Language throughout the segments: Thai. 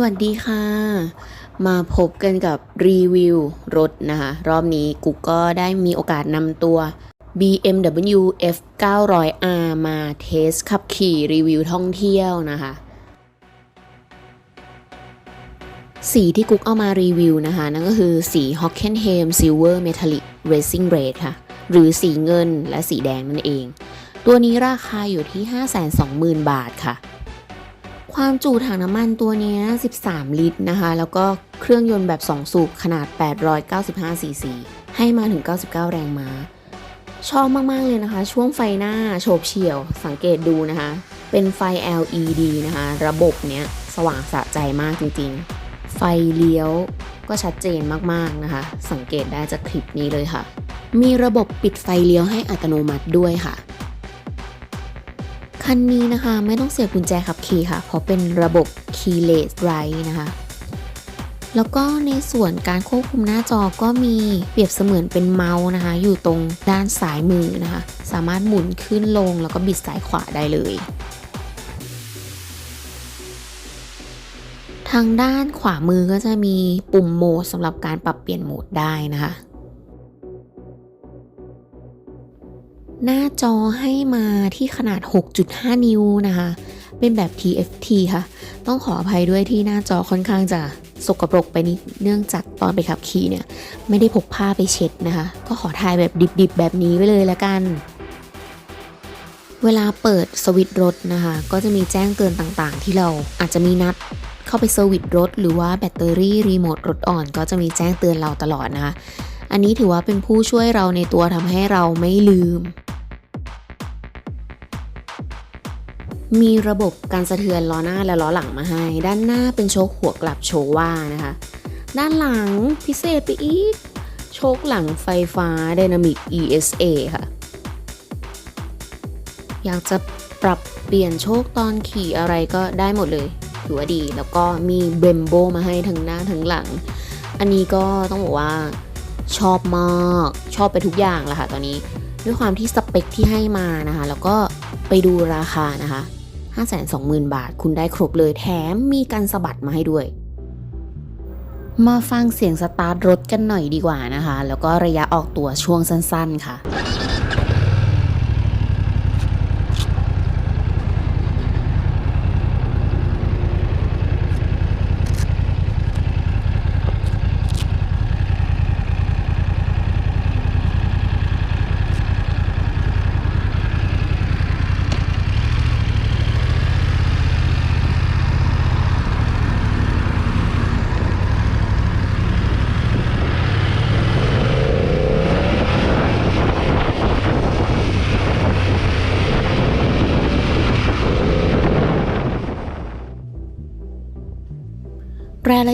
สวัสดีค่ะ มาพบกันกับรีวิวรถนะคะ รอบนี้กุ๊กก็ได้มีโอกาสนำตัว BMW F 900 R มาเทสขับขี่รีวิวท่องเที่ยวนะคะ สีที่กุ๊กเอามารีวิวนะคะ นั่นก็คือสี Hockenheim Silver Metallic Racing Red ค่ะ หรือสีเงินและสีแดงนั่นเอง ตัวนี้ราคาอยู่ที่ 520,000 บาทค่ะ ความจุถังน้ำมันตัวนี้13 ลิตรนะคะ แล้วก็เครื่องยนต์แบบ 2 สูบขนาด 895 ซีซี ให้มาถึง 99 แรงม้า ชอบมาก ๆ เลยนะคะ ช่วงไฟหน้าโฉบเฉี่ยว สังเกตดูนะคะ เป็นไฟ LED นะคะ ระบบเนี้ยสว่างสะใจมากจริง ๆ ไฟเลี้ยวก็ชัดเจนมาก ๆ นะคะ สังเกตได้จากคลิปนี้เลยค่ะ มีระบบปิดไฟเลี้ยวให้อัตโนมัติด้วยค่ะ คันนี้นะคะไม่ต้องเสียบกุญแจขับขี่ค่ะ เพราะเป็นระบบ keyless ride นะคะ แล้วก็ในส่วนการควบคุมหน้าจอก็มีเปรียบเสมือนเป็นเมาส์นะคะ อยู่ตรงด้านซ้ายมือนะคะ สามารถหมุนขึ้นลงแล้วก็บิดซ้ายขวาได้เลยทางด้านขวามือก็จะมีปุ่มโหมดสำหรับการปรับเปลี่ยนโหมดได้นะคะ หน้าจอให้มาที่ขนาด 6.5 นิ้วนะคะ เป็นแบบ TFT ค่ะ ต้องขออภัยด้วยที่หน้าจอค่อนข้างจะสกปรกไปนิดเนื่องจากตอนไปขับขี่เนี่ย ไม่ได้พกผ้าไปเช็ดนะคะ ก็ขอถ่ายแบบดิบๆ แบบนี้ไว้เลยละกัน เวลาเปิดสวิตช์รถนะคะ ก็จะมีแจ้งเตือนต่างๆ ที่เราอาจจะมีนัดเข้าไปเซอร์วิสรถ หรือว่าแบตเตอรี่รีโมทรถอ่อน ก็จะมีแจ้งเตือนเราตลอดนะคะ อันนี้ถือว่าเป็นผู้ช่วยเราในตัวทำให้เราไม่ลืม มีระบบการสะเทือนล้อหน้าและล้อหลังมาให้ ด้านหน้าเป็นโชคหัวกลับโชว่านะคะ ด้านหลังพิเศษไปอีก โชคหลังไฟฟ้า Dynamic ESA ค่ะ อยากจะปรับเปลี่ยนโชคตอนขี่อะไรก็ได้หมดเลย ถือว่าดี แล้วก็มีเบมโบมาให้ทั้งหน้าทั้งหลัง อันนี้ก็ต้องบอกว่าชอบมาก ชอบไปทุกอย่างแหละค่ะตอนนี้ ด้วยความที่สเปคที่ให้มานะคะ แล้วก็ไปดูราคานะคะ 520,000 บาท คุณได้ครบเลยแถมมีการสะบัดมาให้ด้วย มาฟังเสียงสตาร์ทรถกันหน่อยดีกว่านะคะ แล้วก็ระยะออกตัวช่วงสั้นๆค่ะ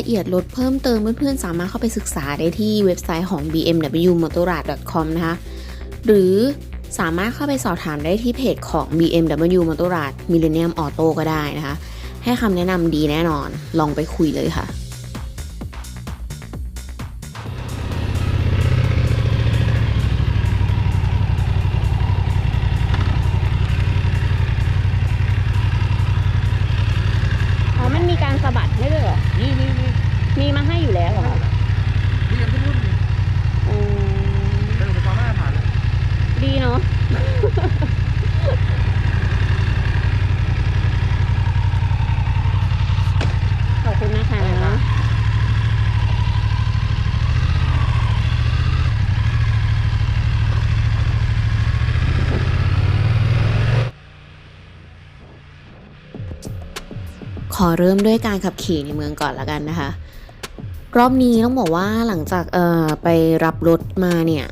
ละเอียดรถเพิ่มเติมเพื่อนๆ สามารถเข้าไปศึกษาได้ที่เว็บไซต์ของ BMW Motorrad com นะคะหรือสามารถเข้าไปสอบถามได้ที่เพจของ BMW Motorrad Millennium Auto ก็ได้นะคะ ให้คำแนะนำดีแน่นอน ลองไปคุยเลยค่ะ อ๋อ มันมีการสะบัดให้ด้วยเหรอ นี่นี่นี่ มีมาให้อยู่แล้วเหรอคะ ที่ยังทุกรุ่นนี่ อืม เป็นอุปกรณ์มาตรฐานเลย ดีเนาะ ขอบคุณนะคะ ขอเริ่มด้วยการขับขี่ในเมืองก่อนละกันนะคะ รอบนี้ต้องบอกว่าหลังจากเอ่อไปรับรถมาเนี่ย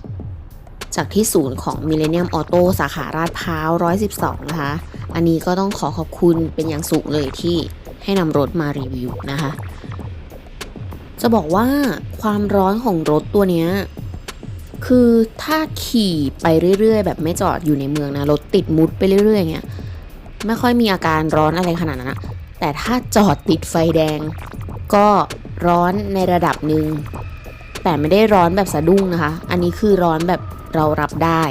จากที่ศูนย์ของ Millennium Auto สาขาราดพร้าว 112 นะคะ อันนี้ก็ต้องขอขอบคุณเป็นอย่างสูงเลยที่ให้นำรถมารีวิวนะคะ จะบอกว่าความร้อนของรถตัวเนี้ยคือถ้าขี่ไปเรื่อยๆ แบบไม่จอดอยู่ในเมืองนะรถติดมุดไปเรื่อยๆเงี้ยไม่ค่อยมีอาการร้อนอะไรขนาดนั้นนะ แต่ถ้าจอดติดไฟแดง ก็ร้อนในระดับหนึ่งแต่ไม่ได้ร้อนแบบสะดุ้งนะคะ อันนี้คือร้อนแบบเรารับได้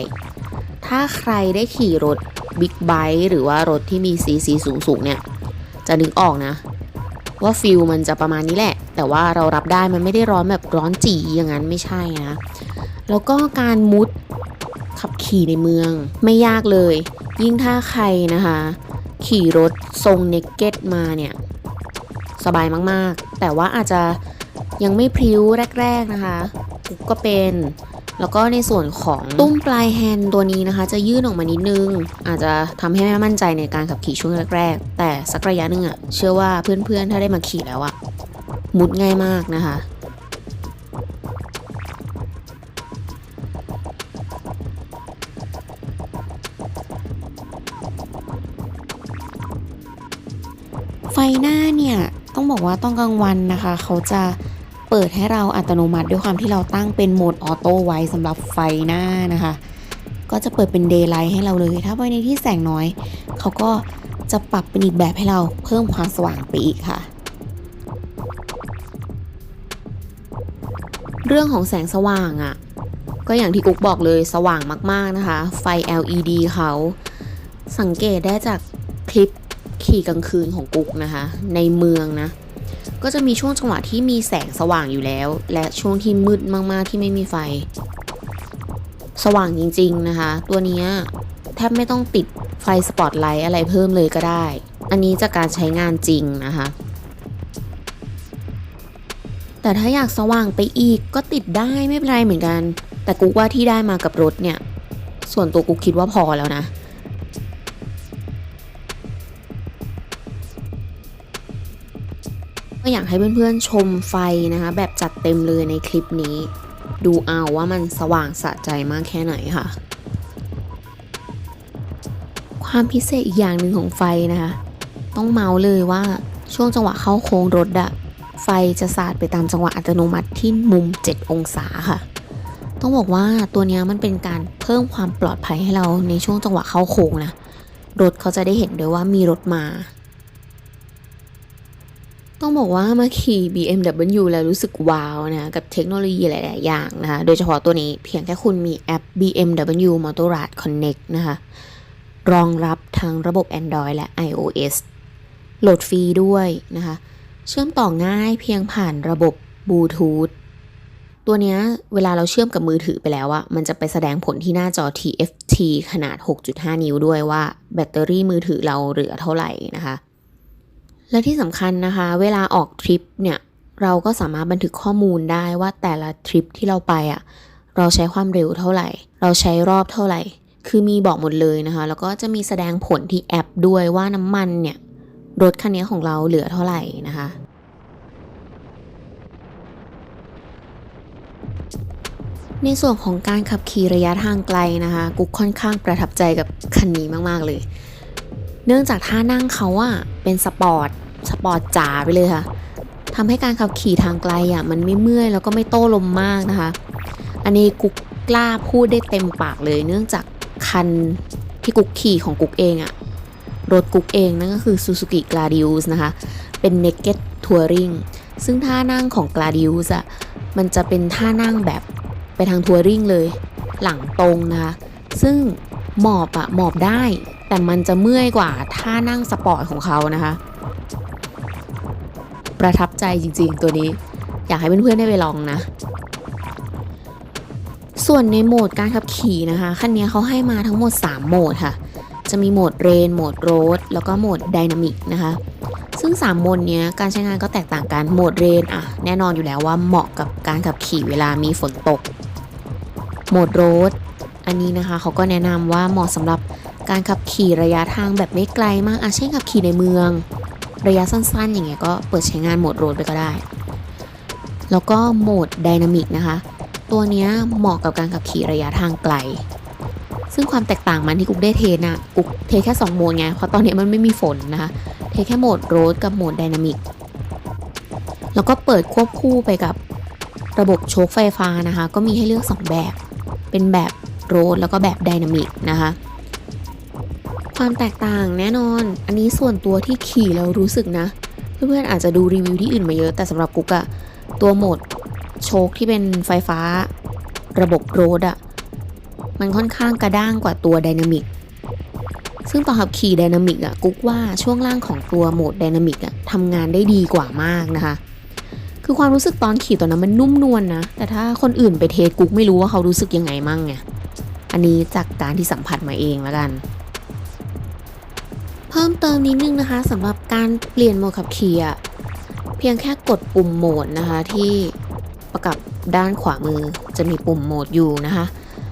ถ้าใครได้ขี่รถบิ๊กไบค์หรือว่ารถที่มีซีซีสูงๆเนี่ย จะนึกออกนะ ว่าฟิลมันจะประมาณนี้แหละ แต่ว่าเรารับได้มันไม่ได้ร้อนแบบร้อนจีอย่างนั้นไม่ใช่นะ แล้วก็การมุดขับขี่ในเมืองไม่ยากเลย ยิ่งถ้าใครนะคะ ขี่รถทรงเนกเก็ตมาเนี่ย สบายมากๆ แต่ว่าอาจจะยังไม่พริ้วแรก ๆ นะคะกุ๊กก็เป็น แล้วก็ในส่วนของตุ้มปลายแฮนด์ตัวนี้นะคะ จะยื่นออกมานิดนึง อาจจะทำให้ไม่มั่นใจในการขับขี่ช่วงแรก ๆ แต่สักระยะนึงอะเชื่อว่าเพื่อนๆ ถ้าได้มาขี่แล้วอะ มุดง่ายมากนะคะ ไฟหน้าเนี่ยต้องบอกว่าต้องกลางวันนะคะ เขาจะเปิดให้เราอัตโนมัติด้วยความที่เราตั้งเป็นโหมดออโต้ไว้สำหรับไฟหน้านะคะ ก็จะเปิดเป็นเดย์ไลท์ให้เราเลย ถ้าไวในที่แสงน้อย เขาก็จะปรับเป็นอีกแบบให้เราเพิ่มความสว่างไปอีกค่ะ เรื่องของแสงสว่างอะ่ะก็อย่างที่กุ๊กบอกเลยสว่างมากๆนะคะ ไฟ LED เขาสังเกตได้จากคลิป ขี่กลางคืนของกุ๊กนะคะ ในเมืองนะ ก็จะมีช่วงจังหวะที่มีแสงสว่างอยู่แล้ว และช่วงที่มืดมากๆที่ไม่มีไฟ สว่างจริง ๆนะคะ ตัวนี้แทบไม่ต้องติดไฟสปอตไลท์อะไรเพิ่มเลยก็ได้ อันนี้จากการใช้งานจริงนะคะแต่ถ้าอยากสว่างไปอีกก็ติดได้ไม่เป็นไรเหมือนกัน แต่กุ๊กว่าที่ได้มากับรถเนี่ย ส่วนตัวกุ๊กคิดว่าพอแล้วนะ ให้เพื่อนๆชมไฟนะคะ แบบจัดเต็มเลยในคลิปนี้ ดูเอาว่ามันสว่างสะใจมากแค่ไหนค่ะ ความพิเศษอีกอย่างหนึ่งของไฟนะคะ ต้องเมาส์เลยว่าช่วงจังหวะเข้าโค้งรถอะไฟจะสาดไปตามจังหวะอัตโนมัติที่มุม 7 องศาค่ะ ต้องบอกว่าตัวนี้มันเป็นการเพิ่มความปลอดภัยให้เราในช่วงจังหวะเข้าโค้งนะ รถเขาจะได้เห็นด้วยว่ามีรถมา ต้องบอกว่ามาขี่ BMW แล้วรู้สึกว้าวนะกับเทคโนโลยีหลาย ๆ อย่างนะคะ โดยเฉพาะตัวนี้เพียงแค่คุณมีแอป BMW Motorrad Connect นะคะ รองรับทั้งระบบ Android และ iOS โหลดฟรีด้วยนะคะ เชื่อมต่อง่ายเพียงผ่านระบบบลูทูธตัวนี้เวลาเราเชื่อมกับมือถือไปแล้วอะมันจะไปแสดงผลที่หน้าจอ TFT ขนาด 6.5 นิ้วด้วยว่า แบตเตอรี่มือถือเราเหลือเท่าไหร่นะคะ และที่สำคัญนะคะ เวลาออกทริปเนี่ยเราก็สามารถบันทึกข้อมูลได้ว่าแต่ละทริปที่เราไปอะ่ะเราใช้ความเร็วเท่าไหร่ เราใช้รอบเท่าไหร่ คือมีบอกหมดเลยนะคะ แล้วก็จะมีแสดงผลที่แอปด้วยว่าน้ำมันเนี่ยรถคันนี้ของเราเหลือเท่าไหร่นะคะในส่วนของการขับขี่ระยะทางไกลนะคะ กุ๊กค่อนข้างประทับใจกับคันนี้มาก ๆ เลย เนื่องจากท่านั่งเขาอะเป็นสปอร์ตสปอร์ตจ๋าไปเลยค่ะทำให้การขับขี่ทางไกลอะมันไม่เมื่อยแล้วก็ไม่โต้ลมมากนะคะ อันนี้กุ๊กกล้าพูดได้เต็มปากเลย เนื่องจากคันที่กุ๊กขี่ของกุ๊กเองอะรถกุ๊กเองนั่นก็คือ Suzuki Gladius นะคะ เป็น Naked Touring ซึ่งท่านั่งของ Gladius อะมันจะเป็นท่านั่งแบบไปทางทัวริงเลย หลังตรงนะคะ ซึ่งหมอบอะหมอบได้ แต่มันจะเมื่อยกว่าท่านั่งสปอร์ตของเขานะคะ ประทับใจจริงๆตัวนี้ อยากให้เพื่อนๆได้ไปลองนะ ส่วนในโหมดการขับขี่นะคะ คันนี้เขาให้มาทั้งหมด 3 โหมดค่ะ จะมีโหมดเรนโหมดโรดแล้วก็โหมดไดนามิกนะคะซึ่ง 3 โหมดนี้การใช้งานก็แตกต่างกัน โหมดเรนอะแน่นอนอยู่แล้วว่าเหมาะกับการขับขี่เวลามีฝนตก โหมดโรดอันนี้นะคะเขาก็แนะนำว่าเหมาะสำหรับ การขับขี่ระยะทางแบบไม่ไกลมากอาเช่นขับขี่ในเมือง ระยะสั้นๆ อย่างเงี้ยก็เปิดใช้งานโหมดโรดไปก็ได้ แล้วก็โหมดไดนามิกนะคะ ตัวเนี้ยเหมาะกับการขับขี่ระยะทางไกล ซึ่งความแตกต่างมันที่กุ๊กได้เทน่ะกุ๊กเทแค่ 2 โหมดไง เพราะตอนนี้มันไม่มีฝนนะคะ เทแค่โหมดโรดกับโหมดไดนามิก แล้วก็เปิดควบคู่ไปกับระบบโชคไฟฟ้านะคะ ก็มีให้เลือก 2 แบบ เป็นแบบโรดแล้วก็แบบไดนามิกนะคะ ความแตกต่างแน่นอน อันนี้ส่วนตัวที่ขี่แล้วรู้สึกนะ เพื่อนๆอาจจะดูรีวิวที่อื่นมาเยอะแต่สำหรับกุ๊กอะตัวโหมดโชคที่เป็นไฟฟ้า ระบบโรดอะมันค่อนข้างกระด้างกว่าตัวไดนามิกซึ่งตอนขับขี่ไดนามิกอะกุ๊กว่าช่วงล่างของตัวโหมดไดนามิกอะทำงานได้ดีกว่ามากนะคะ คือความรู้สึกตอนขี่ตอนนั้นมันนุ่มนวลนะ แต่ถ้าคนอื่นไปเทสกุ๊กไม่รู้ว่าเขารู้สึกยังไงมั่งไงอันนี้จากการที่สัมผัสมาเองแล้วกัน เพิ่มเติมนิดนึงนะคะสำหรับการเปลี่ยนโหมดขับขี่อะเพียงแค่กดปุ่มโหมดนะคะที่ประกับด้านขวามือจะมีปุ่มโหมดอยู่นะคะ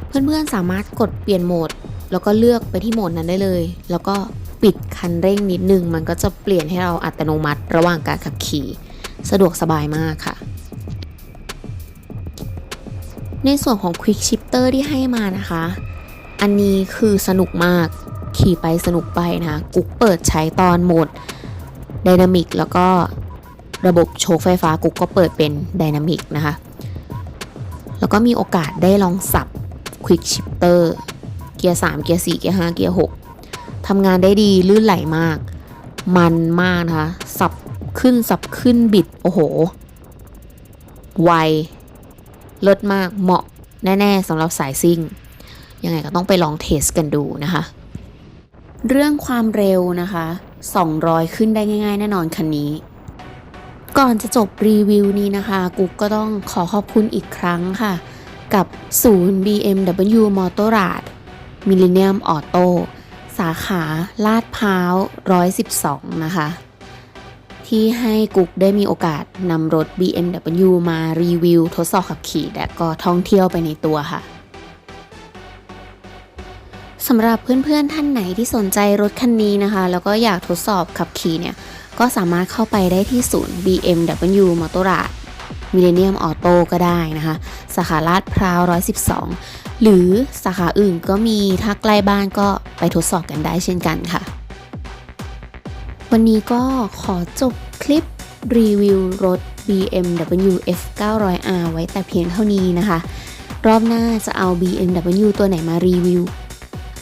เพื่อนๆสามารถกดเปลี่ยนโหมด แล้วก็เลือกไปที่โหมดนั้นได้เลย แล้วก็ปิดคันเร่งนิดนึง มันก็จะเปลี่ยนให้เราอัตโนมัติระหว่างการขับขี่ สะดวกสบายมากค่ะ ในส่วนของ Quick Shifter ที่ให้มานะคะ อันนี้คือสนุกมาก ขี่ไปสนุกไปนะกุ๊กเปิดใช้ตอนโหมด Dynamic แล้วก็ระบบโชคไฟฟ้ากุ๊กก็เปิดเป็น Dynamic นะคะ แล้วก็มีโอกาสได้ลองสับ Quick Shifter เกียร์ 3 เกียร์ 4 เกียร์ 5 เกียร์ 6ทำงานได้ดีลื่นไหลมาก มันมากนะคะ สับขึ้นสับขึ้นบิด โอ้โห ไวเลิศมากเหมาะแน่ ๆสำหรับสายซิ่ง ยังไงก็ต้องไปลองเทสกันดูนะคะ เรื่องความเร็วนะคะ 200 ขึ้นได้ง่าย ๆ แน่นอนคันนี้ ก่อนจะจบรีวิวนี้นะคะกุ๊กก็ต้องขอขอบคุณอีกครั้งค่ะ กับศูนย์ BMW Motorrad Millennium Auto สาขาลาดพร้าว 112 นะคะ ที่ให้กุ๊กได้มีโอกาสนำรถ BMW มารีวิว ทดสอบขับขี่ และก็ท่องเที่ยวไปในตัวค่ะ สำหรับเพื่อนๆท่านไหนที่สนใจรถคันนี้นะคะ แล้วก็อยากทดสอบขับขี่เนี่ย ก็สามารถเข้าไปได้ที่ศูนย์ BMW Motorrad Millennium Auto ก็ได้นะคะ สาขาลาดพร้าว 112 หรือสาขาอื่นก็มีถ้าใกล้บ้านก็ไปทดสอบกันได้เช่นกันค่ะ วันนี้ก็ขอจบคลิปรีวิวรถ BMW F900R ไว้แต่เพียงเท่านี้นะคะ รอบหน้าจะเอา BMW ตัวไหนมารีวิว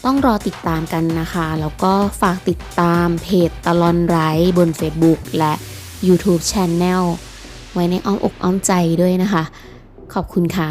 ต้องรอติดตามกันนะคะ แล้วก็ฝากติดตามเพจตลอนไรบน Facebook และ YouTube Channel ไว้ในอ้อมอกอ้อมใจด้วยนะคะ ขอบคุณค่ะ